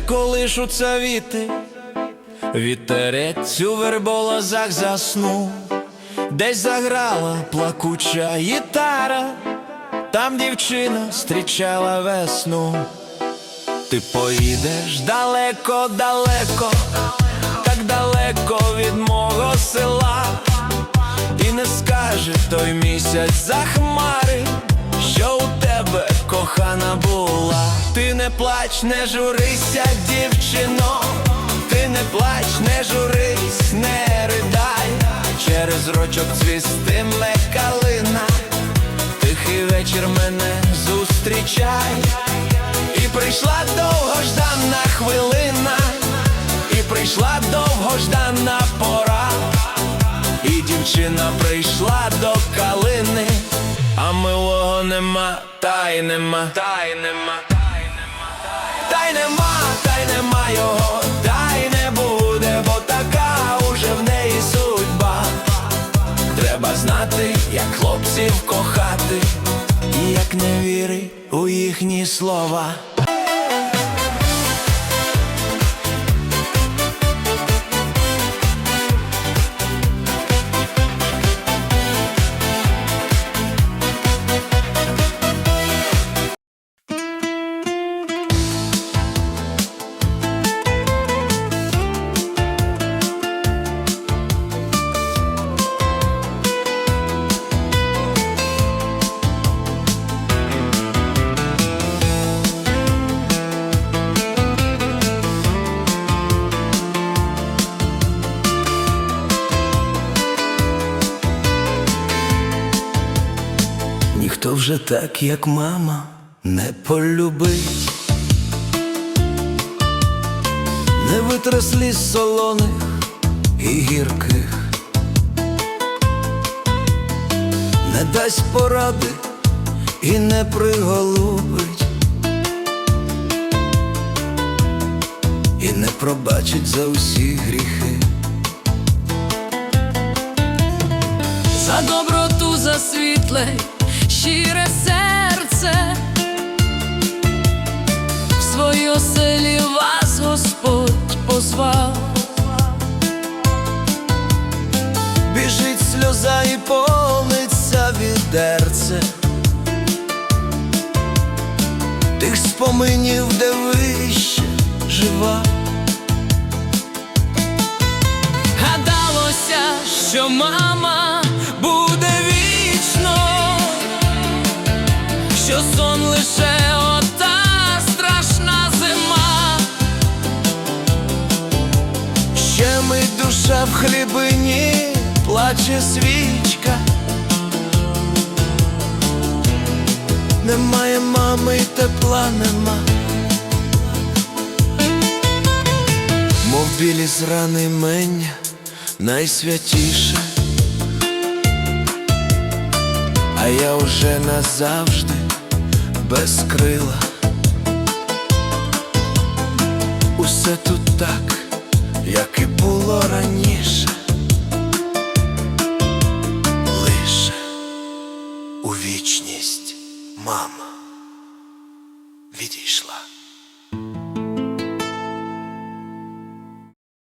де колишуться віти, вітерець у верболозах заснув, десь заграла плакуча гітара, там дівчина зустрічала весну. Ти поїдеш далеко, далеко, так далеко від мого села, і не скаже той місяць за хмари, що у тебе кохана була. Ти не плач, не журися, дівчино, ти не плач, не журись, не ридай, через рочок цвістиме калина, тихий вечір мене зустрічай. І прийшла довгождана хвилина, і прийшла довгождана пора, і дівчина прийшла до калини, нема, та й нема, та й нема, та й нема, та й нема його, та й не буде, бо така уже в неї судьба. Треба знати, як хлопців кохати, і як не віри у їхні слова. Ніхто вже так, як мама, не полюбить, не витре сліз солоних і гірких, не дасть поради і не приголубить, і не пробачить за усі гріхи. за доброту, за світле, щире серце, в свої оселі вас Господь позвав, Біжить сльоза і повниться відерце. Тих споминів, де вище жива. Гадалося, що мама що сон лише ота страшна зима. Ще мить душа в хлібині, плаче свічка. Немає мами тепла нема. Мов білі зрани мення найсвятіше а я уже назавжди без крила. Усе тут так, як і було раніше, лише у вічність мама відійшла.